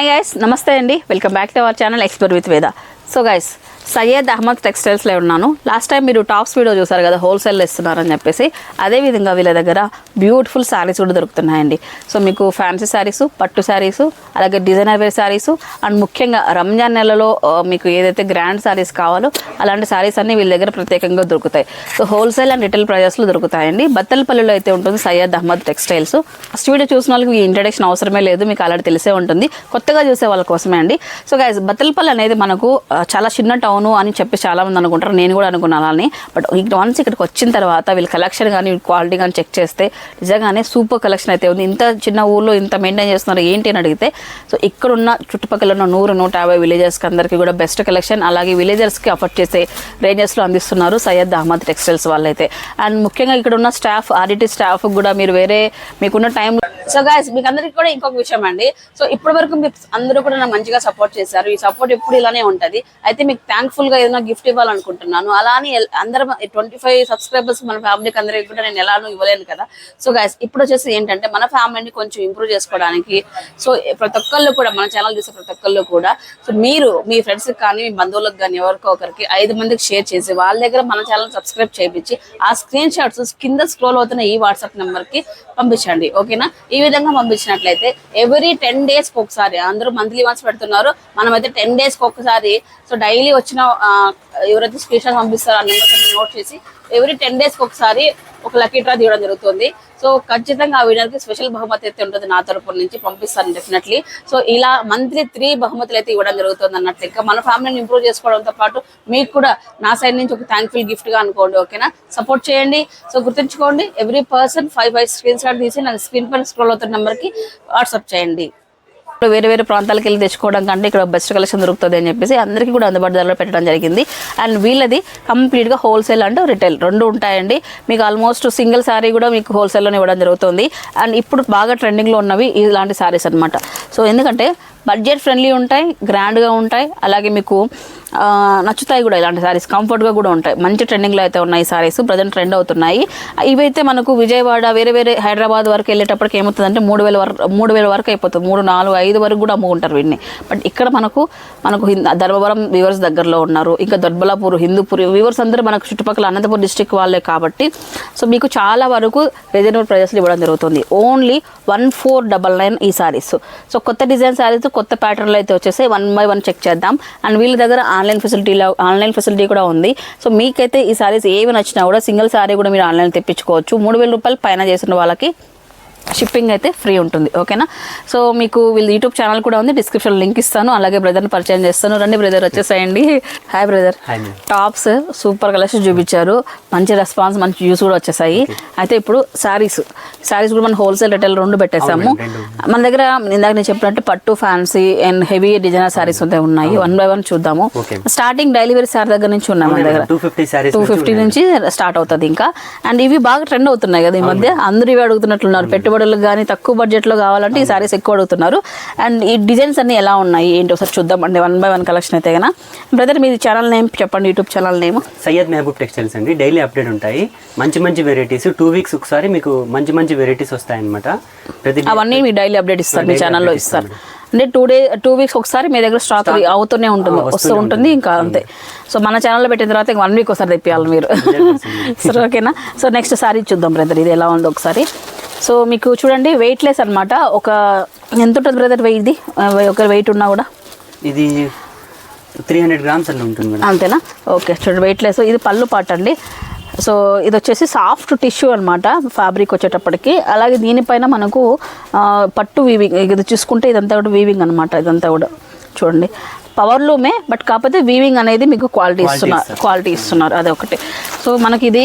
Hi guys నమస్తే అండి. Welcome back to our channel expert with Veda so guys Syed Ahmed టెక్స్టైల్స్లో ఉన్నాను. Last time మీరు tops video చూసారు కదా హోల్సేల్ ఇస్తున్నారని చెప్పేసి అదేవిధంగా వీళ్ళ దగ్గర బ్యూటిఫుల్ శారీస్ కూడా దొరుకుతున్నాయండి. సో మీకు ఫ్యాన్సీ శారీస్ పట్టు శారీస్ అలాగే డిజైనర్ వేర్ శారీస్ అండ్ ముఖ్యంగా రంజాన్ నెలలో మీకు ఏదైతే గ్రాండ్ శారీస్ కావాలో అలాంటి శారీస్ అన్ని వీళ్ళ దగ్గర ప్రత్యేకంగా దొరుకుతాయి. సో హోల్సేల్ అండ్ రిటైల్ ప్రైజెస్లో దొరుకుతాయండి. బత్తలపల్లిలో అయితే ఉంటుంది Syed Ahmed textiles first video చూసిన వాళ్ళకి ఈ ఇంట్రడక్షన్ అవసరమే లేదు మీకు ఆల్రెడీ తెలిసే ఉంటుంది. కొత్తగా చూసే వాళ్ళ కోసమే అండి. సో గైస్ బత్తలపల్లి అనేది మనకు చాలా చిన్న టౌన్ అని చెప్పి చాలామంది అనుకుంటారు. నేను కూడా అనుకున్నాను అని బట్ వన్స్ ఇక్కడికి వచ్చిన తర్వాత వీళ్ళ కలెక్షన్ కానీ క్వాలిటీ కానీ చెక్ చేస్తే నిజంగానే సూపర్ కలెక్షన్ అయితే ఉంది. ఇంత చిన్న ఊర్లో ఇంత మెయింటైన్ చేస్తున్నారు ఏంటి అని అడిగితే సో ఇక్కడ ఉన్న చుట్టుపక్కల ఉన్న నూరు నూట యాభై విలేజర్స్కి అందరికీ కూడా బెస్ట్ కలెక్షన్ అలాగే విలేజర్స్కి అఫర్ట్ చేసే రేంజెస్లో అందిస్తున్నారు సయ్యద్ అహ్మద్ టెక్స్టైల్స్ వాళ్ళైతే. అండ్ ముఖ్యంగా ఇక్కడ ఉన్న స్టాఫ్ ఆర్డిటీ స్టాఫ్ కూడా మీరు వేరే మీకున్న టైం సో గాయస్ మీకు అందరికీ కూడా ఇంకొక విషయం అండి. సో ఇప్పటి వరకు అందరూ కూడా నాకు మంచిగా సపోర్ట్ చేశారు. ఈ సపోర్ట్ ఎప్పుడు ఇలానే ఉంటుంది. అయితే మీకు థ్యాంక్స్ థ్యాంక్ఫుల్గా ఏదైనా గిఫ్ట్ ఇవ్వాలనుకుంటున్నాను. అలా అని అందరం ట్వంటీ ఫైవ్ సబ్స్క్రైబర్స్ మన ఫ్యామిలీకి అందరికీ కూడా నేను ఎలానూ ఇవ్వలేను కదా. సో గాయస్ ఇప్పుడు వచ్చేసి ఏంటంటే మన ఫ్యామిలీని కొంచెం ఇంప్రూవ్ చేసుకోవడానికి సో ప్రతి ఒక్కళ్ళు కూడా మన ఛానల్ చూసే ప్రతి ఒక్కళ్ళు కూడా సో మీరు మీ ఫ్రెండ్స్ కానీ మీ బంధువులకు కానీ ఎవరికో ఒకరికి ఐదు మందికి షేర్ చేసి వాళ్ళ దగ్గర మన ఛానల్ సబ్స్క్రైబ్ చేయించి ఆ స్క్రీన్ షాట్స్ కింద స్క్రోల్ అవుతున్న ఈ వాట్సాప్ నెంబర్కి పంపించండి. ఓకేనా ఈ విధంగా పంపించినట్లయితే ఎవ్రీ టెన్ డేస్ ఒకసారి అందరూ మంత్లీ వన్స్ పెడుతున్నారు మనమైతే టెన్ డేస్ ఒకసారి సో డైలీ వచ్చిన ఎవరైతే స్క్రీన్ షాట్ పంపిస్తారో ఆ నెంబర్స్ నోట్ చేసి ఎవ్రీ టెన్ డేస్ ఒకసారి ఒక లక్కీ డ్రా తీయడం జరుగుతుంది. సో ఖచ్చితంగా ఆ వినర్కి స్పెషల్ బహుమతి అయితే ఉంటుంది నా తరపు నుంచి పంపిస్తాను డెఫినెట్లీ సో ఇలా మంత్లీ త్రీ బహుమతులు అయితే ఇవ్వడం జరుగుతుంది అన్నట్లు. ఇంకా మన ఫ్యామిలీని ఇంప్రూవ్ చేసుకోవడంతో పాటు మీకు కూడా నా సైడ్ నుంచి ఒక థ్యాంక్ఫుల్ గిఫ్ట్గా అనుకోండి ఓకేనా సపోర్ట్ చేయండి. సో గుర్తుంచుకోండి every person five five screenshot తీసి నాకు స్క్రీన్ పైన స్క్రోల్ అవుతున్న నెంబర్కి వాట్సాప్ చేయండి. వేరే వేరే ప్రాంతాలకు వెళ్ళి తెచ్చుకోవడం కంటే ఇక్కడ బెస్ట్ కలెక్షన్ దొరుకుతుంది అని చెప్పేసి అందరికీ కూడా అందుబాటు ధరలో పెట్టడం జరిగింది. అండ్ వీళ్ళది కంప్లీట్గా హోల్సేల్ అండ్ రిటైల్ రెండు ఉంటాయండి. మీకు ఆల్మోస్ట్ సింగిల్ శారీ కూడా మీకు హోల్సేల్లోనే ఇవ్వడం జరుగుతుంది. అండ్ ఇప్పుడు బాగా ట్రెండింగ్లో ఉన్నవి ఇలాంటి శారీస్ అన్నమాట. సో ఎందుకంటే బడ్జెట్ ఫ్రెండ్లీ ఉంటాయి గ్రాండ్గా ఉంటాయి. అలాగే మీకు నచ్చుతాయి కూడా ఇలాంటి శారీస్ కంఫర్ట్గా కూడా ఉంటాయి. మంచి ట్రెండింగ్లో అయితే ఉన్నాయి శారీస్ ప్రజెంట్ ట్రెండ్ అవుతున్నాయి. ఇవైతే మనకు విజయవాడ వేరే వేరే హైదరాబాద్ వరకు వెళ్ళేటప్పటికి ఏమవుతుందంటే మూడు వేల వరకు మూడు వేల వరకు అయిపోతుంది. మూడు నాలుగు ఐదు వరకు కూడా అమ్ముకుంటారు వీటిని బట్ ఇక్కడ మనకు మనకు హింద్- ధర్మవరం వ్యూవర్స్ దగ్గరలో ఉన్నారు. ఇంకా దొడ్బలాపూర్ హిందూపూర్ వ్యూవర్స్ అందరూ మనకు చుట్టుపక్కల అనంతపూర్ డిస్టిక్ వాళ్ళే కాబట్టి సో మీకు చాలా వరకు రీజనబుల్ ప్రైజెస్లో ఇవ్వడం జరుగుతుంది. Only one four double nine ఈ సారీస్ సో కొత్త డిజైన్ సారీస్ కొత్త ప్యాటర్న్లో అయితే వచ్చేసి వన్ బై వన్ చెక్ చేద్దాం. అండ్ వీళ్ళ దగ్గర ఆన్లైన్ ఫెసిలిటీలో ఆన్లైన్ ఫెసిలిటీ కూడా ఉంది. సో మీకైతే ఈ సారీస్ ఏవి నచ్చినా కూడా సింగిల్ సారీ కూడా మీరు ఆన్లైన్ తెప్పించుకోవచ్చు. మూడు వేల రూపాయలు పైన చేసిన వాళ్ళకి షిప్పింగ్ అయితే ఫ్రీ ఉంటుంది ఓకేనా సో మీకు వీళ్ళ యూట్యూబ్ ఛానల్ కూడా ఉంది డిస్క్రిప్షన్ లింక్ ఇస్తాను అలాగే బ్రదర్ని పరిచయం చేస్తాను. రండి brother వచ్చేసాయండి. Hi brother tops super collection చూపించారు. మంచి రెస్పాన్స్ మంచి వ్యూస్ కూడా వచ్చేసాయి. అయితే ఇప్పుడు శారీస్ శారీస్ కూడా మనం హోల్సేల్ రిటైల్ రెండు పెట్టేసాము. మన దగ్గర ఇందాక నేను చెప్పినట్టు పట్టు fancy and heavy designer saris అయితే ఉన్నాయి. వన్ బై వన్ చూద్దాము. స్టార్టింగ్ డైలీ వేర్ శారీ దగ్గర నుంచి ఉన్నాయి మన దగ్గర. టూ ఫిఫ్టీ నుంచి స్టార్ట్ అవుతుంది ఇంకా. అండ్ ఇవి బాగా ట్రెండ్ అవుతున్నాయి కదా ఈ మధ్య. అందరూ ఇవి అడుగుతున్నట్లున్నారు పెట్టుబడులకు కానీ తక్కువ బడ్జెట్లో కావాలంటే ఈ సారీస్ ఎక్కువ అడుగుతున్నారు. అండ్ ఈ డిజైన్స్ అన్ని ఎలా ఉన్నాయి? ఏంటి ఒకసారి చూద్దాం. అండి వన్ బై వన్ కలెక్షన్ అయితే కదా. బ్రదర్ మీ ఛానల్ నేమ్ చెప్పండి YouTube channel name Syed Mehboob textiles అండి. డైలీ అప్డేట్ ఉంటాయి. మంచి మంచి వెరైటీస్ టూ వీక్స్ ఒకసారి మీకు మంచి మంచి వెరైటీస్ వస్తాయన్నమాట. ప్రతి అవన్నీ మీ డైలీ అప్డేట్ ఇస్తారు మీ ఛానల్లో ఇస్తారు. అంటే టూ డే టూ వీక్స్ ఒకసారి మీ దగ్గర స్టాక్ అవుతూనే ఉంటుంది వస్తూ ఉంటుంది ఇంకా అంతే. సో మన ఛానల్లో పెట్టిన తర్వాత వన్ వీక్ ఒకసారి తెప్పియాలి మీరు. సరే ఓకేనా సో నెక్స్ట్ సారీ చూద్దాం బ్రదర్ ఇది ఎలా ఉంది ఒకసారి. సో మీకు చూడండి వెయిట్ లెస్ అనమాట ఒక ఎంత ఉంటుంది బ్రదర్ వెయిట్ ఇది? ఒక వెయిట్ ఉన్నా కూడా? ఇది త్రీ హండ్రెడ్ గ్రామ్స్ అలా ఉంటుంది అంతేనా? ఓకే చూడండి వెయిట్ లెస్ ఇది పళ్ళు పాట అండి. సో ఇది వచ్చేసి సాఫ్ట్ టిష్యూ అనమాట ఫ్యాబ్రిక్ వచ్చేటప్పటికి. అలాగే దీనిపైన మనకు పట్టు వీవింగ్ ఇది చూసుకుంటే ఇదంతా కూడా వీవింగ్ అనమాట ఇదంతా కూడా. చూడండి. పవర్ లూమే బట్ కాకపోతే వీవింగ్ అనేది మీకు క్వాలిటీ ఇస్తున్నారు. క్వాలిటీ ఇస్తున్నారు అదే ఒకటి. సో మనకి ఇది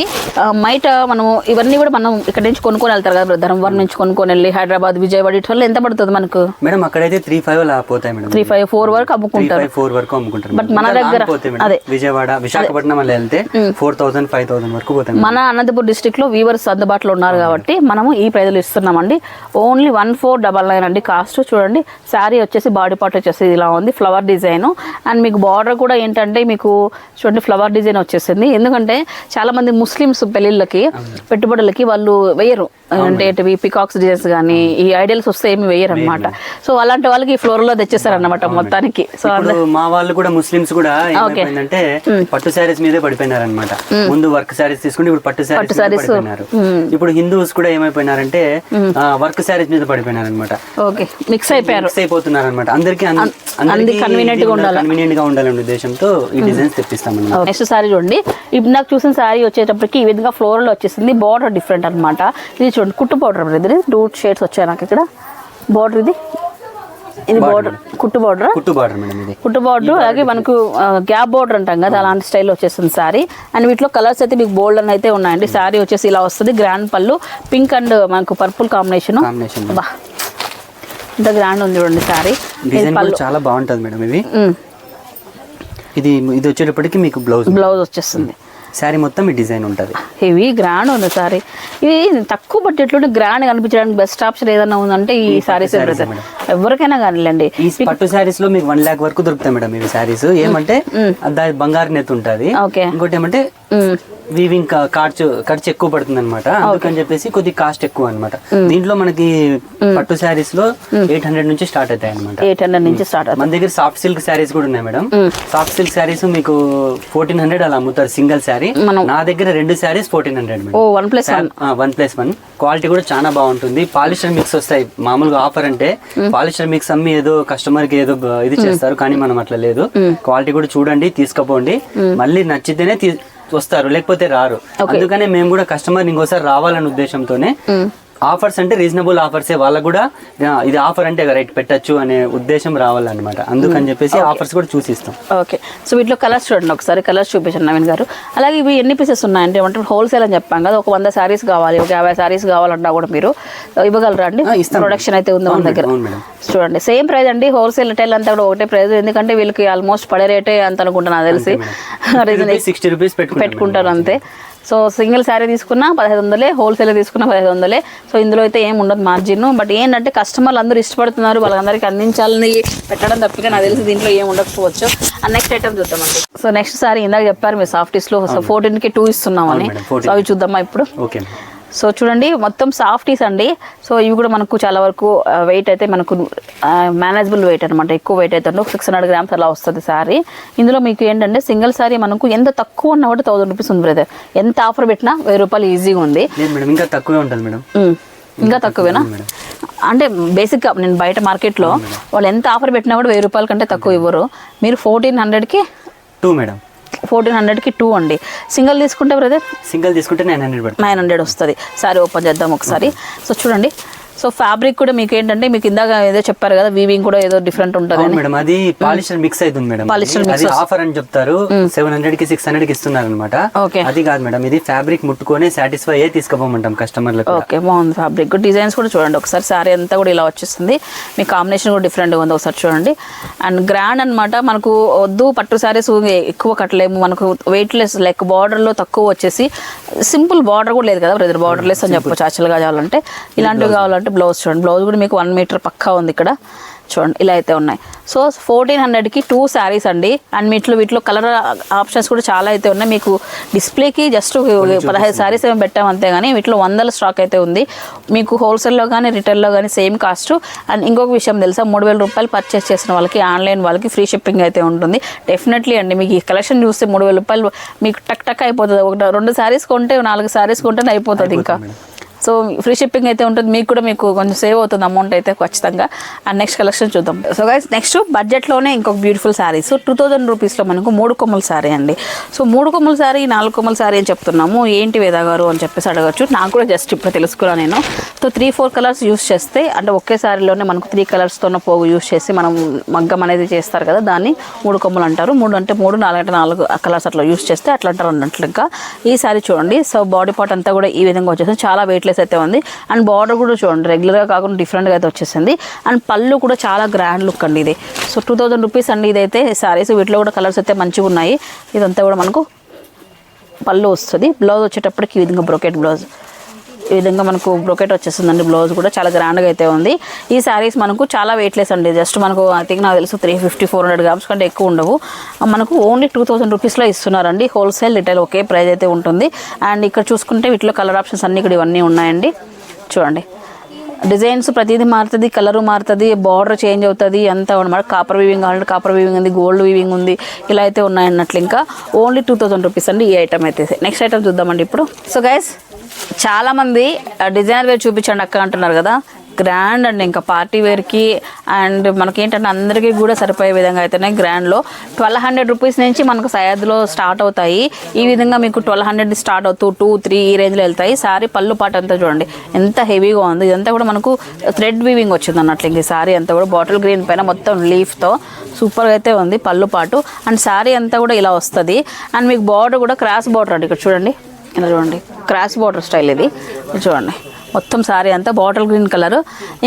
బయట మనము ఇవన్నీ కూడా మనం ఇక్కడ నుంచి కొనుక్కొని వెళ్తారు కదా ధర్మవరం నుంచి కొనుక్కొని వెళ్ళి హైదరాబాద్ విజయవాడ ఇటు వల్ల ఎంత పడుతుంది మనకు? మేడం అక్కడైతే త్రీ ఫైవ్ అలా పోతాయి మేడం. త్రీ ఫైవ్ ఫోర్ వరకు అమ్ముకుంటారు. ఫోర్ వరకు అమ్ముకుంటారు మేడం. మన దగ్గర. అదే. విజయవాడ విశాఖపట్నం అలా వెళ్తే ఫోర్ థౌసండ్ ఫైవ్ థౌసండ్ వరకు పోతాయి. మన అనంతపూర్ డిస్టిక్లో వీవర్స్ అందుబాటులో ఉన్నారు కాబట్టి మనము ఈ ప్రైజులు ఇస్తున్నామండి. Only one four double nine అండి. కాస్ట్ చూడండి. శారీ వచ్చేసి బాడీ పార్ట్ వచ్చేసి ఇలా ఉంది. ఫ్లవర్ డిజైన్ అండ్ మీకు బార్డర్ కూడా ఏంటంటే మీకు చూడండి ఫ్లవర్ డిజైన్ వచ్చేసింది. ఎందుకంటే చాలా మంది ముస్లిమ్స్ పెళ్ళిళ్ళకి పెట్టుబడులకి వాళ్ళు వేయరు. అంటే ఏంటివి? పికాక్స్ డిజైన్స్ కానీ ఈ ఐడియల్స్ వస్తే ఏమి వేయరు. అనమాట సో అలాంటి వాళ్ళకి ఈ ఫ్లోర్లో తెచ్చేస్తారు అనమాట మొత్తానికి. సో మా వాళ్ళు కూడా ముస్లిమ్స్ కూడా ఏమైపోయిందంటే పట్టు శారీస్ మీదే పడిపోయినారు అనమాట ముందు వర్క్ శారీస్ తీసుకుంటే ఇప్పుడు పట్టు శారీస్ పడిపోయినారు. ఇప్పుడు హిందూస్ కూడా ఏమైపోయినారంటే వర్క్ శారీస్ మీద పడిపోయినారు అనమాట ఓకే. మిక్స్ అయిపోయారు. మిక్స్ అయిపోతున్నారు అనమాట అందరికి convenient గా ఉండాలి. కన్వీనియంట్గా ఉండాలనే ఉద్దేశంతో ఈ డిజైన్స్ తెప్పిస్తాం అన్నమాట నెక్స్ట్ సారీ చూడండి. ఇప్పుడు నాకు చూసిన సారీ వచ్చేటప్పటికి ఈ విధంగా ఫ్లోరల్ వచ్చేసింది. బార్డర్ డిఫరెంట్ అనమాట ఇది చూడండి కుట్టు బార్డర్ ఇది. టూ షేడ్స్ వచ్చాయి నాకు ఇక్కడ. బార్డర్ ఇది. ఇది బార్డర్ కుట్టు బార్డర్ కుట్టు బార్డర్ మేడం ఇది. కుట్టు బార్డర్ అలాగే మనకు గ్యాప్ బార్డర్ అంటాం కదా అలాంటి స్టైల్ వచ్చేస్తుంది సారీ అండ్ వీటిలో కలర్స్ అయితే మీకు బోల్డ్ అని అయితే ఉన్నాయండి. సారీ వచ్చేసి ఇలా వస్తుంది. గ్రాండ్ పళ్ళు పింక్ అండ్ మనకు పర్పుల్ కాంబినేషన్ బా ఇంత గ్రాండ్ ఉంది చూడండి సారీ చాలా బాగుంటది మేడం ఇది. ఇది ఇది వచ్చేటప్పటికి మీకు బ్లౌజ్ బ్లౌజ్ వచ్చేస్తుంది. శారీ మొత్తం ఈ డిజైన్ ఉంటది. హెవీ గ్రాండ్ ఉంది సారీ. ఇది తక్కువ బడ్జెట్లో గ్రాండ్ కనిపించడానికి బెస్ట్ ఆప్షన్ ఏదైనా ఉందంటే ఈ సారీస్ ఎవరికైనా కానివ్వండి. ఈ పట్టు శారీస్లో మీకు వన్ లాక్ వరకు దొరుకుతాయి మేడం ఇవి శారీస్ ఏమంటే బంగారు నెత్తి ఉంటది. ఓకే. ఇంకోటి ఏమంటే వీవింగ్ ఖర్చు ఖర్చు ఎక్కువ పడుతుంది అనమాట అందుకని చెప్పేసి కొద్ది కాస్ట్ ఎక్కువ అన్నమాట. దీంట్లో మనకి పట్టు శారీస్లో ఎయిట్ హండ్రెడ్ నుంచి స్టార్ట్ అవుతాయి అనమాట ఎయిట్ హండ్రెడ్ నుంచి స్టార్ట్ మన దగ్గర సాఫ్ట్ సిల్క్ శారీస్ కూడా ఉన్నాయి మేడం. సాఫ్ట్ సిల్క్ శారీస్ మీకు ఫోర్టీన్ హండ్రెడ్ అలా అమ్ముతారు సింగిల్ శారీ నా దగ్గర రెండు saris fourteen hundred one plus one plus one quality కూడా చాలా బాగుంటుంది. పాలిస్టర్ మిక్స్ వస్తాయి. మామూలుగా ఆఫర్ అంటే పాలిస్టర్ మిక్స్ అమ్మి ఏదో కస్టమర్కి ఏదో ఇది చేస్తారు కానీ మనం అట్లా లేదు. క్వాలిటీ కూడా చూడండి తీసుకుపోండి. మళ్ళీ నచ్చితేనే వస్తారు లేకపోతే రారు. అందుకనే మేము కూడా కస్టమర్ ఇంకోసారి రావాలనే ఉద్దేశంతోనే ఆఫర్స్ అంటే రీజనబుల్ ఆఫర్స్. వాళ్ళకు కూడా ఇది ఆఫర్ అంటే రైట్ పెట్టచ్చు అనే ఉద్దేశం రావాలన్నమాట. అందుకని చెప్పేసి ఆఫర్స్ కూడా చూసిస్తాం. ఓకే. సో వీటిలో కలర్స్ చూడండి ఒకసారి కలర్స్ చూపించండి నవీన్ గారు. అలాగే ఇవి ఎన్ని పీసెస్ ఉన్నాయంటే అంటే హోల్సేల్ అని చెప్పాం కదా ఒక వంద శారీస్ కావాలి ఒక యాభై శారీస్ కావాలన్నా కూడా మీరు ఇవ్వగలరా అండి. ప్రొడక్షన్ అయితే ఉంది మన దగ్గర. చూడండి సేమ్ ప్రైస్ అండి హోల్సేల్ రిటైల్ అంతా కూడా ఒకటే ప్రైస్ ఎందుకంటే వీళ్ళకి ఆల్మోస్ట్ పడే రేటే అంత అనుకుంటున్నా నాకు తెలిసి. సిక్స్టీ రూపీస్ పెట్టుకుంటారు అంతే. సో సింగిల్ శారీ తీసుకున్నా పదహైదు వందలే హోల్సేల్ తీసుకున్నా పదహైదు వందలే. సో ఇందులో అయితే ఏం ఉండదు మార్జిన్ బట్ ఏంటంటే కస్టమర్లు అందరూ ఇష్టపడుతున్నారు వాళ్ళందరికీ అందించాలని పెట్టడం తప్పితే నాకు తెలిసి దీంట్లో ఏం ఉండకపోవచ్చు. నెక్స్ట్ ఐటమ్ చూద్దామండి సో నెక్స్ట్ సారీ ఇందాక చెప్పారు మీరు సాఫ్టీస్లో. సో ఫోర్టీన్కి టూ ఇస్తున్నామని. అవును మేడం, 14. సో అవి చూద్దామా ఇప్పుడు? ఓకే సో చూడండి మొత్తం సాఫ్టీస్ అండి. సో ఇవి కూడా మనకు చాలా వరకు వెయిట్ అయితే మనకు మేనేజబుల్ వెయిట్ అనమాట ఎక్కువ వెయిట్ అయితే సిక్స్ హండ్రెడ్ గ్రామ్స్ అలా వస్తుంది సారీ ఇందులో మీకు ఏంటంటే సింగిల్ సారీ మనకు ఎంత తక్కువ ఉన్నా కూడా థౌసండ్ రూపీస్ ఉంది బ్రదర్ ఎంత ఆఫర్ పెట్టినా వెయ్యి రూపాయలు ఈజీగా ఉంది. ఇంకా తక్కువే ఉంటుంది మేడం. ఇంకా తక్కువేనా? అంటే బేసిక్గా నేను బయట మార్కెట్లో వాళ్ళు ఎంత ఆఫర్ పెట్టినా కూడా వెయ్యి రూపాయల కంటే తక్కువ ఇవ్వరు. మీరు ఫోర్టీన్ హండ్రెడ్కి టూ మేడం. ఫోర్టీన్ హండ్రెడ్కి టూ అండి. సింగిల్ తీసుకుంటే బ్రదర్? సింగిల్ తీసుకుంటే నైన్ హండ్రెడ్ నైన్ హండ్రెడ్ వస్తుంది. సారీ ఓపెన్ చేద్దాం ఒకసారి. సో చూడండి సో ఫ్యాబ్రిక్ కూడా మీకు ఏంటంటే మీకు ఇందాక ఏదో చెప్పారు కదా వీవింగ్ కూడా ఏదో డిఫరెంట్ ఉంటుంది మేడం అది పాలిస్టర్ మిక్స్ అవుతుంది మేడం. Mix అది ఆఫర్ అని చెప్తారు. సెవెన్ హండ్రెడ్కి సిక్స్ హండ్రెడ్కి ఇస్తున్నారు అనమాట ఓకే అది కాదు మేడం ఇది ఫ్యాబ్రిక్ ముట్టుకొని సాటిస్ఫై అయ్యే తీసుకుపోమంటాం కస్టమర్లకు ఓకే బాగుంది ఫ్యాబ్రిక్ డిజైన్స్ కూడా చూడండి. ఒకసారి సారీ అంతా కూడా ఇలా వచ్చేస్తుంది. మీ కాంబినేషన్ కూడా డిఫరెంట్గా ఉంది. ఒకసారి చూడండి. అండ్ గ్రాండ్ అన్నమాట మనకు వద్దు పట్టు సారీస్ ఎక్కువ కట్టలేము. మనకు వెయిట్ లెస్ లైక్ బార్డర్లో తక్కువ వచ్చేసి సింపుల్ బార్డర్ కూడా లేదు కదా బ్రదర్ బార్డర్ లెస్ అని చెప్పొచ్చు. యాక్చువల్గా కావాలంటే ఇలాంటివి కావాలంటే బ్లౌజ్ చూడండి. బ్లౌజ్ కూడా మీకు వన్ మీటర్ పక్కా ఉంది ఇక్కడ. చూడండి ఇలా అయితే ఉన్నాయి. సో ఫోర్టీన్ హండ్రెడ్కి టూ శారీస్ అండి. అండ్ వీటిలో వీటిలో కలర్ ఆప్షన్స్ కూడా చాలా అయితే ఉన్నాయి. మీకు డిస్ప్లేకి జస్ట్ పదహైదు శారీస్ ఏమి పెట్టాం అంతే కానీ వీటిలో వందల స్టాక్ అయితే ఉంది. మీకు హోల్సేల్లో కానీ రిటైల్లో కానీ సేమ్ కాస్ట్ అండ్ ఇంకొక విషయం తెలుసా? మూడు వేల రూపాయలు పర్చేస్ చేసిన వాళ్ళకి ఆన్లైన్ వాళ్ళకి ఫ్రీ షిప్పింగ్ అయితే ఉంటుంది. డెఫినెట్లీ అండి మీకు ఈ కలెక్షన్ చూస్తే మూడు వేల రూపాయలు మీకు టక్ టక్ అయిపోతుంది. ఒక రెండు శారీస్ కొంటే నాలుగు శారీస్ కొంటే అయిపోతుంది ఇంకా. సో ఫ్రీ షిప్పింగ్ అయితే ఉంటుంది. మీకు కూడా మీకు కొంచెం సేవ్ అవుతుంది అమౌంట్ అయితే ఖచ్చితంగా. అండ్ నెక్స్ట్ కలెక్షన్ చూద్దాం. సో గైస్ నెక్స్ట్ బడ్జెట్లోనే ఇంకొక బ్యూటిఫుల్ శారీస్ టూ థౌజండ్ రూపీస్లో మనకు మూడు కొమ్మల శారీ అండి. సో మూడు కొమ్మల శారీ నాలుగు కొమ్మల శారీ అని చెప్తున్నాము. ఏంటి వేదాగారు అని చెప్పేసి అడగచ్చు. నాకు కూడా జస్ట్ ఇప్పుడు తెలుసుకున్నాను నేను. So three four colours use చేస్తే అంటే ఒకేసారిలోనే మనకు త్రీ కలర్స్తోనే పోగు యూస్ చేసి మనం మగ్గం అనేది చేస్తారు కదా దాన్ని మూడు కొమ్మలు అంటారు. మూడు అంటే మూడు నాలుగు అంటే నాలుగు కలర్స్ అట్లా యూస్ చేస్తే అట్లా అంటారు అన్నట్లు ఇంకా ఈ సారీ చూడండి సో బాడీ పార్ట్ అంతా కూడా ఈ విధంగా వచ్చేసింది. చాలా వెయిట్లెస్ అయితే ఉంది. అండ్ బార్డర్ కూడా చూడండి రెగ్యులర్గా కాకుండా డిఫరెంట్గా అయితే వచ్చేసింది. అండ్ పళ్ళు కూడా చాలా గ్రాండ్ లుక్ అండి ఇది. సో టూ థౌజండ్ రూపీస్ అండి ఇదైతే శారీస్ వీటిలో కూడా కలర్స్ అయితే మంచిగా ఉన్నాయి. ఇదంతా కూడా మనకు పళ్ళు వస్తుంది. బ్లౌజ్ వచ్చేటప్పటికి ఈ విధంగా బ్రోకెట్ బ్లౌజ్ ఈ విధంగా మనకు బ్రొకెట్ వచ్చేస్తుందండి బ్లౌజ్ కూడా చాలా గ్రాండ్గా అయితే ఉంది. ఈ శారీస్ మనకు చాలా వెయిట్లెస్ అండి. జస్ట్ మనకు ఐ థింక్ నాకు తెలుసు three fifty four hundred grams కంటే ఎక్కువ ఉండవు. మనకు ఓన్లీ టూ థౌసండ్ రూపీస్లో ఇస్తున్నారండి. హోల్సేల్ రిటైల్ ఒకే ప్రైస్ అయితే ఉంటుంది. అండ్ ఇక్కడ చూసుకుంటే వీటిలో కలర్ ఆప్షన్స్ అన్ని ఇక్కడ ఇవన్నీ ఉన్నాయండి. చూడండి. డిజైన్స్ ప్రతిదీ మారుతుంది కలరు మారుతుంది బార్డర్ చేంజ్ అవుతుంది అంతా అనమాట కాపర్ వీవింగ్ కావాలంటే కాపర్ వీవింగ్ ఉంది గోల్డ్ వీవింగ్ ఉంది ఇలా అయితే ఉన్నాయి అన్నట్లు ఇంకా ఓన్లీ టూ థౌసండ్ రూపీస్ అండి ఈ ఐటమ్ అయితే. నెక్స్ట్ ఐటమ్ చూద్దామండి ఇప్పుడు. సో గైస్ చాలామంది డిజైనర్ వేర్ చూపించండి అక్క అంటున్నారు కదా. గ్రాండ్ అండి ఇంకా పార్టీ వేర్కి అండ్ మనకేంటంటే అందరికీ కూడా సరిపోయే విధంగా అయితేనే గ్రాండ్లో ట్వెల్వ్ హండ్రెడ్ రూపీస్ నుంచి మనకు సయాద్లో స్టార్ట్ అవుతాయి. ఈ విధంగా మీకు ట్వెల్వ్ హండ్రెడ్ స్టార్ట్ అవుతూ టూ త్రీ ఈ రేంజ్లో వెళ్తాయి. సారీ పళ్ళు పాట అంతా చూడండి. ఎంత హెవీగా ఉంది. ఇదంతా కూడా మనకు థ్రెడ్ వీవింగ్ వచ్చింది అన్నట్లు ఇంక ఈ సారీ అంతా కూడా బాటిల్ గ్రీన్ పైన మొత్తం లీఫ్తో సూపర్గా అయితే ఉంది పళ్ళు పాటు. అండ్ సారీ అంతా కూడా ఇలా వస్తుంది. అండ్ మీకు బార్డర్ కూడా క్రాస్ బార్డర్ అండి. ఇక్కడ చూడండి. ఇలా చూడండి. క్రాస్ బార్డర్ స్టైల్ ఇది. చూడండి. మొత్తం సారీ అంతా బాటిల్ గ్రీన్ కలర్.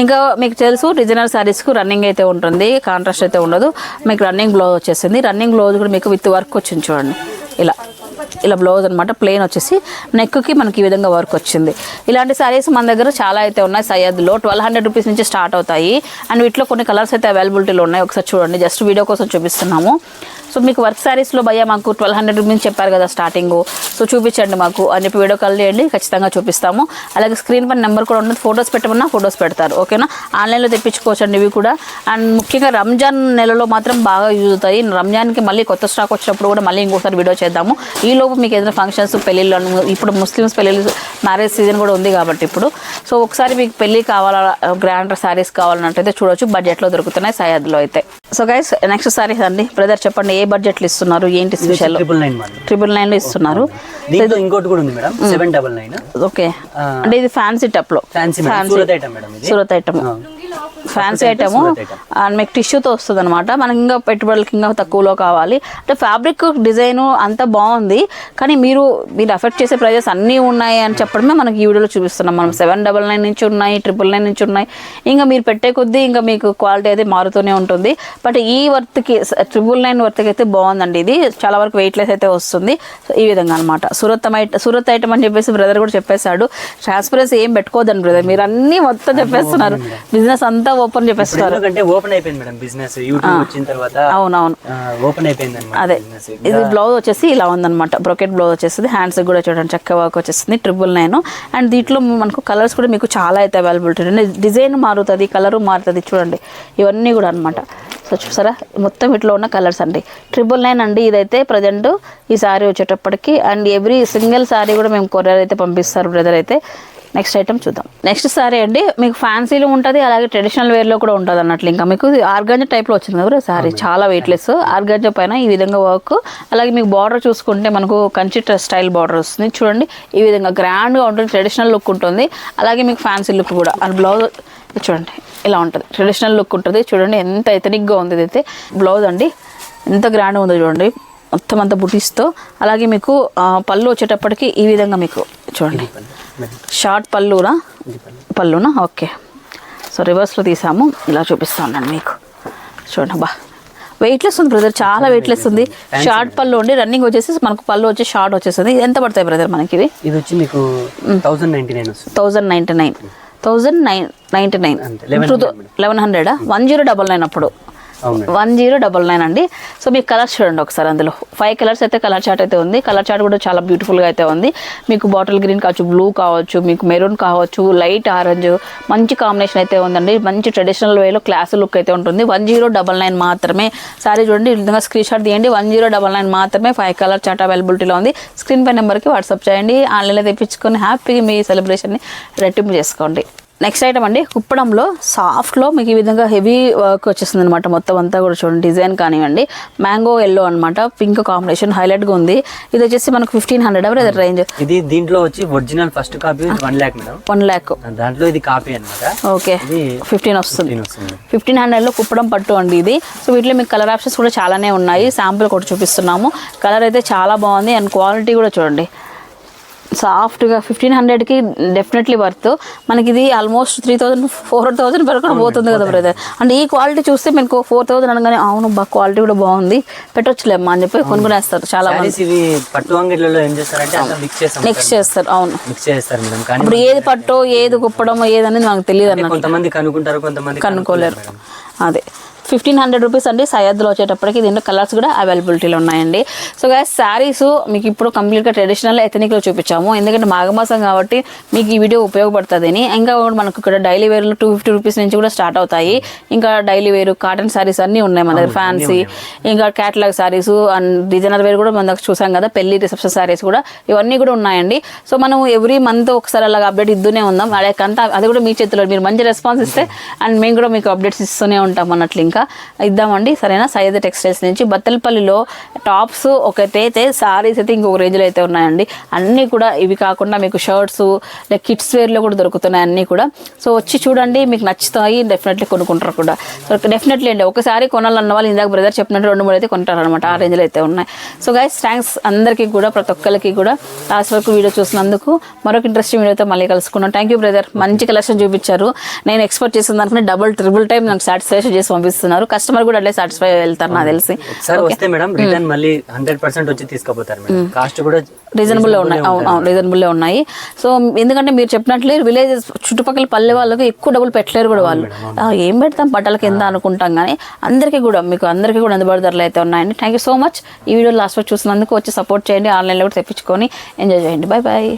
ఇంకా మీకు తెలుసు డిజైనర్ శారీస్కు రన్నింగ్ అయితే ఉంటుంది కాంట్రాస్ట్ అయితే ఉండదు. మీకు రన్నింగ్ బ్లౌజ్ వచ్చేసింది. రన్నింగ్ బ్లౌజ్ కూడా మీకు విత్ వర్క్ వచ్చింది చూడండి. ఇలా ఇలా బ్లౌజ్ అనమాట ప్లెయిన్ వచ్చేసి. నెక్కి మనకి ఈ విధంగా వర్క్ వచ్చింది. ఇలాంటి శారీస్ మన దగ్గర చాలా అయితే ఉన్నాయి. సయ్యద్లో ట్వెల్వ్ హండ్రెడ్ రూపీస్ నుంచి స్టార్ట్ అవుతాయి. అండ్ వీటిలో కొన్ని కలర్స్ అయితే అవైలబిలిటీలో ఉన్నాయి. ఒకసారి చూడండి. జస్ట్ వీడియో కోసం చూపిస్తున్నాము. సో మీకు వర్క్ శారీస్లో భయ మాకు ట్వెల్వ్ హండ్రెడ్ రూపీస్ చెప్పారు కదా స్టార్టింగ్ సో చూపించండి మాకు. అని చెప్పి వీడియో కాల్ చేయండి ఖచ్చితంగా చూపిస్తాము. అలాగే స్క్రీన్ పైన నెంబర్ కూడా ఉంటుంది. ఫొటోస్ పెట్టమన్నా ఫొటోస్ పెడతారు. ఓకేనా ఆన్లైన్లో తెప్పించుకోవచ్చండి ఇవి కూడా. అండ్ ముఖ్యంగా రంజాన్ నెలలో మాత్రం బాగా యూజ్ అవుతాయి. రంజాన్కి మళ్ళీ కొత్త స్టాక్ వచ్చినప్పుడు కూడా మళ్ళీ ఇంకోసారి వీడియో చేద్దాము. ఈ లోపు మీకు ఏదైనా ఫంక్షన్స్ పెళ్ళిళ్ళు ఇప్పుడు ముస్లిమ్స్ పెళ్ళిళ్ళు మ్యారేజ్ సీజన్ కూడా ఉంది కాబట్టి ఇప్పుడు. సో ఒకసారి మీకు పెళ్ళి కావాలా గ్రాండ్ శారీస్ కావాలన్నట్టయితే చూడొచ్చు. బడ్జెట్లో దొరుకుతున్నాయి సయాద్లో అయితే. సో గైస్ నెక్స్ట్ శారీస్ అండి. బ్రదర్ చెప్పండి ఏ బడ్జెట్లు ఇస్తున్నారు? ఏంటి స్పెషల్ ట్రిపుల్ నైన్ ట్రిపుల్ నైన్లో ఇస్తున్నారు. దీంట్లో ఇంకోటి కూడా ఉంది madam seven double nine okay. అంటే ఇది fancy టప్లో fancy madam Surat item madam Surat item. Fancy item. And మీకు టిష్యూతో వస్తుంది అనమాట మనకి ఇంకా పెట్టుబడులకి ఇంకా తక్కువలో కావాలి. అంటే ఫ్యాబ్రిక్ డిజైన్ అంతా బాగుంది. కానీ మీరు మీరు అఫెక్ట్ చేసే ప్రైజెస్ అన్నీ ఉన్నాయి అని చెప్పడమే మనకి ఈ వీడియోలో చూపిస్తున్నాం. మనం సెవెన్ డబల్ నైన్ నుంచి ఉన్నాయి ట్రిపుల్ నైన్ నుంచి ఉన్నాయి. ఇంకా మీరు పెట్టే కొద్దీ ఇంకా మీకు క్వాలిటీ అయితే మారుతూనే ఉంటుంది. బట్ ఈ వర్త్కి ట్రిపుల్ నైన్ వర్త్కి అయితే బాగుందండి. ఇది చాలా వరకు వెయిట్లెస్ అయితే వస్తుంది. ఈ విధంగా అనమాట సూరత్ సూరత్ ఐటమ్ అని చెప్పేసి బ్రదర్ కూడా చెప్పేశాడు. ట్రాన్స్పరెన్సీ ఏం పెట్టుకోదండి బ్రదర్. మీరు అన్నీ మొత్తం చెప్పేస్తున్నారు. బిజినెస్ అంతా ఓపెన్ చెప్పేస్తున్నారు. ఓపెన్ అయిపోయింది మేడం బిజినెస్ యూట్యూబ్ వచ్చిన తర్వాత అవునవును. ఓపెన్ అయిపోయింది అదే. ఇది బ్లౌజ్ వచ్చేసి ఇలా ఉందన్నమాట. బ్రొకెట్ బ్లౌజ్ వచ్చేసింది హ్యాండ్స్ కూడా చూడండి చక్క వర్క్ వచ్చేసింది ట్రిపుల్ నైన్ అండ్ దీంట్లో మనకు కలర్స్ కూడా మీకు చాలా అయితే అవైలబిలిటీ డిజైన్ మారుతుంది కలర్ మారుతుంది చూడండి. ఇవన్నీ కూడా అనమాట సో చూసారా మొత్తం ఇట్లా ఉన్న కలర్స్ అండి. ట్రిపుల్ నైన్ అండి ఇదైతే ప్రజెంట్ ఈ సారీ వచ్చేటప్పటికి. అండ్ ఎవ్రీ సింగిల్ సారీ కూడా మేము కొరియర్ అయితే పంపిస్తారు బ్రదర్ అయితే. నెక్స్ట్ ఐటమ్ చూద్దాం. నెక్స్ట్ సారీ అండి మీకు ఫ్యాన్సీలో ఉంటుంది అలాగే ట్రెడిషనల్ వేర్లో కూడా ఉంటుంది అన్నట్లు ఇంకా. మీకు ఆర్గాంజా టైప్లో వచ్చింది కదా సారీ చాలా వెయిట్లెస్ ఆర్గాంజా పైన ఈ విధంగా వర్క్ అలాగే మీకు బార్డర్ చూసుకుంటే మనకు కంచి స్టైల్ బార్డర్ వస్తుంది. చూడండి ఈ విధంగా గ్రాండ్గా ఉంటుంది ట్రెడిషనల్ లుక్ ఉంటుంది. అలాగే మీకు ఫ్యాన్సీ లుక్ కూడా. అండ్ బ్లౌజ్ చూడండి ఇలా ఉంటుంది. ట్రెడిషనల్ లుక్ ఉంటుంది. చూడండి ఎంత ఎథనిక్గా ఉంది ఇదైతే. బ్లౌజ్ అండి. ఎంత గ్రాండ్గా ఉందో చూడండి. మొత్తం అంతా బుటీస్తో అలాగే మీకు పళ్ళు వచ్చేటప్పటికి ఈ విధంగా మీకు చూడండి. షార్ట్ పళ్ళునా? పళ్ళునా? ఓకే. సో రివర్స్లో తీసాము. ఇలా చూపిస్తాను మీకు. చూడండి బా వెయిట్లెస్ ఉంది బ్రదర్ చాలా వెయిట్లెస్ ఉంది. షార్ట్ పళ్ళు ఉండి రన్నింగ్ వచ్చేసి మనకు పళ్ళు వచ్చి షార్ట్ వచ్చేస్తుంది. ఎంత పడతాయి బ్రదర్ మనకి ఇది వచ్చి మీకు థౌసండ్ నైన్టీ నైన్ వస్తుంది. Thousand ninety nine thousand nine ninety nine. అంతే, 1100 లెవెన్ హండ్రెడా? వన్ జీరో డబల్ నైన్ అప్పుడు. వన్ జీరో డబల్ నైన్ అండి. సో మీకు కలర్స్ చూడండి ఒకసారి అందులో. ఫైవ్ కలర్స్ అయితే కలర్ చార్ట్ అయితే ఉంది. కలర్ చార్ట్ కూడా చాలా బ్యూటిఫుల్గా అయితే ఉంది. మీకు బాటిల్ గ్రీన్ కావచ్చు బ్లూ కావచ్చు మీకు మెరూన్ కావచ్చు లైట్ ఆరెంజ్ మంచి కాంబినేషన్ అయితే ఉందండి. మంచి ట్రెడిషనల్ వేలో క్లాస్ లుక్ అయితే ఉంటుంది. వన్ జీరో డబల్ నైన్ మాత్రమే. సారీ చూడండి ఈ విధంగా స్క్రీన్ షాట్ తీయండి. వన్ జీరో డబల్ నైన్ మాత్రమే ఫైవ్ కలర్ చాట్ అవైలబిలిటీలో ఉంది. స్క్రీన్ పై నెంబర్కి వాట్సాప్ చేయండి. ఆన్లైన్లో తెప్పించుకొని హ్యాపీగా మీ సెలబ్రేషన్ని రెట్టింపు చేసుకోండి. నెక్స్ట్ ఐటమ్ అండి కుప్పడంలో సాఫ్ట్లో మీకు ఈ విధంగా హెవీ వర్క్ వచ్చేస్తుంది అనమాట మొత్తం అంతా కూడా చూడండి డిజైన్ కానివ్వండి. మ్యాంగో ఎల్లో అనమాట పింక్ కాంబినేషన్ హైలైట్గా ఉంది. ఇది వచ్చేసి మనకు ఫిఫ్టీన్ హండ్రెడ్ ఎవరు రేంజ్ ఇది దీంట్లో వచ్చి original first copy one lakh madam. One lakh. దాంట్లో ఇది కాపీ అన్నమాట. ఓకే. ఫిఫ్టీన్ వస్తుంది. ఫిఫ్టీన్ హండ్రెడ్లో కుప్పడం పట్టు అండి ఇది. సో వీటిలో మీకు కలర్ ఆప్షన్స్ కూడా చాలానే ఉన్నాయి. శాంపుల్ కూడా చూపిస్తున్నాము. కలర్ అయితే చాలా బాగుంది. అండ్ క్వాలిటీ కూడా చూడండి. సాఫ్ట్గా ఫిఫ్టీన్ హండ్రెడ్కి డెఫినెట్లీ వర్త్. మనకి ఇది almost three thousand four thousand వరకు పోతుంది కదా బ్రదర్. అంటే ఈ క్వాలిటీ చూస్తే మీకు ఫోర్ థౌసండ్ అనగానే అవును బా క్వాలిటీ కూడా బాగుంది. పెట్టొచ్చులేమ్మా అని చెప్పి కొనుక్కునేస్తారు చాలా మంది. పట్టు ఏం చేస్తారంటే మిక్స్ చేస్తారు అవును. మిక్స్ చేస్తారు ఇప్పుడు ఏది పట్టో ఏది కుప్పడమో ఏది అనేది మనకు తెలియదు అన్నట్టు కొంతమంది కనుక్కుంటారు కొంతమంది కనుక్కోలేరు అదే. ఫిఫ్టీన్ హండ్రెడ్ రూపీస్ అండి సయ్యద్లో వచ్చేటప్పటికి దీంట్లో కలర్స్ కూడా అవైలబిలిటీలో ఉన్నాయండి. సో గైస్ శారీస్ మీకు ఇప్పుడు కంప్లీట్గా ట్రెడిషనల్ ఎథనిక్లో చూపించాము. ఎందుకంటే మాఘమాసం కాబట్టి మీకు ఈ వీడియో ఉపయోగపడుతుందని. ఇంకా మనకు ఇక్కడ డైలీ వేర్లో టూ ఫిఫ్టీ రూపీస్ నుంచి కూడా స్టార్ట్ అవుతాయి. ఇంకా డైలీ వేరు కాటన్ శారీస్ అన్నీ ఉన్నాయి మన దగ్గర ఫ్యాన్సీ ఇంకా catalogue saris and designer wear కూడా మన దగ్గర చూసాం కదా పెళ్ళి రిసెప్షన్ శారీస్ కూడా. ఇవన్నీ కూడా ఉన్నాయండి. సో మనం ఎవ్రీ మంత్ ఒకసారి అలాగ అప్డేట్ ఇస్తూనే ఉందాం. అదేకంతా అది కూడా మీ చేతిలో. మీరు మంచి రెస్పాన్స్ ఇస్తే అండ్ మేము కూడా మీకు అప్డేట్స్ ఇస్తూనే ఉంటాం అన్నట్లు ఇంకా. ఇద్దామండి. సరేనా? సయ్యద్ టెక్స్టైల్స్ నుంచి బత్తలపల్లిలో టాప్స్ ఒకటైతే సారీస్ అయితే ఇంకొక రేంజ్లో అయితే ఉన్నాయండి. అన్నీ కూడా ఇవి కాకుండా మీకు షర్ట్స్ లైక్ కిడ్స్ వేర్లో కూడా దొరుకుతున్నాయి అన్నీ కూడా. సో వచ్చి చూడండి మీకు నచ్చుతాయి డెఫినెట్లీ కొనుక్కుంటారు కూడా. సో డెఫినెట్లీ అండి ఒకసారి కొనాలన్న వాళ్ళు ఇందాక బ్రదర్ చెప్పినట్టు రెండు మూడు అయితే కొంటారు అనమాట ఆ రేంజ్లో అయితే ఉన్నాయి. సో గైస్ థ్యాంక్స్ అందరికీ కూడా ప్రతి ఒక్కరికి కూడా లాస్ట్ వరకు వీడియో చూసినందుకు మరొక ఇంట్రెస్టింగ్ వీడియోతో మళ్ళీ కలుసుకున్నాం థ్యాంక్ యూ బ్రదర్ మంచి కలెక్షన్ చూపించారు. నేను ఎక్స్పెక్ట్ చేసిన దానికంటే డబుల్ ట్రిపుల్ టైం నాకు సాటిస్ఫాక్షన్ చేసి పంపిస్తుంది పంపిస్తున్నారు కస్టమర్ కూడా అట్లే సాటిస్ఫై వెళ్తారు నాకు తెలిసి. వస్తే మేడం రిటర్న్ మళ్ళీ హండ్రెడ్ పర్సెంట్ వచ్చి తీసుకుపోతారు మేడం. కాస్ట్ కూడా రీజనబుల్లో ఉన్నాయి. అవును అవును రీజనబుల్లో ఉన్నాయి. సో ఎందుకంటే మీరు చెప్పినట్లే విలేజెస్ చుట్టుపక్కల పల్లె వాళ్ళకి ఎక్కువ డబ్బులు పెట్టలేరు కూడా వాళ్ళు. ఏం పెడతాం? బట్టల కింద అనుకుంటాం కానీ అందరికీ కూడా మీకు అందరికీ కూడా అందుబాటు ధరలు అయితే ఉన్నాయండి. థ్యాంక్ యూ సో మచ్ ఈ వీడియో లాస్ట్ వరకు చూసినందుకు వచ్చి సపోర్ట్ చేయండి. ఆన్లైన్లో కూడా తెప్పించుకొని ఎంజాయ్ చేయండి. Bye bye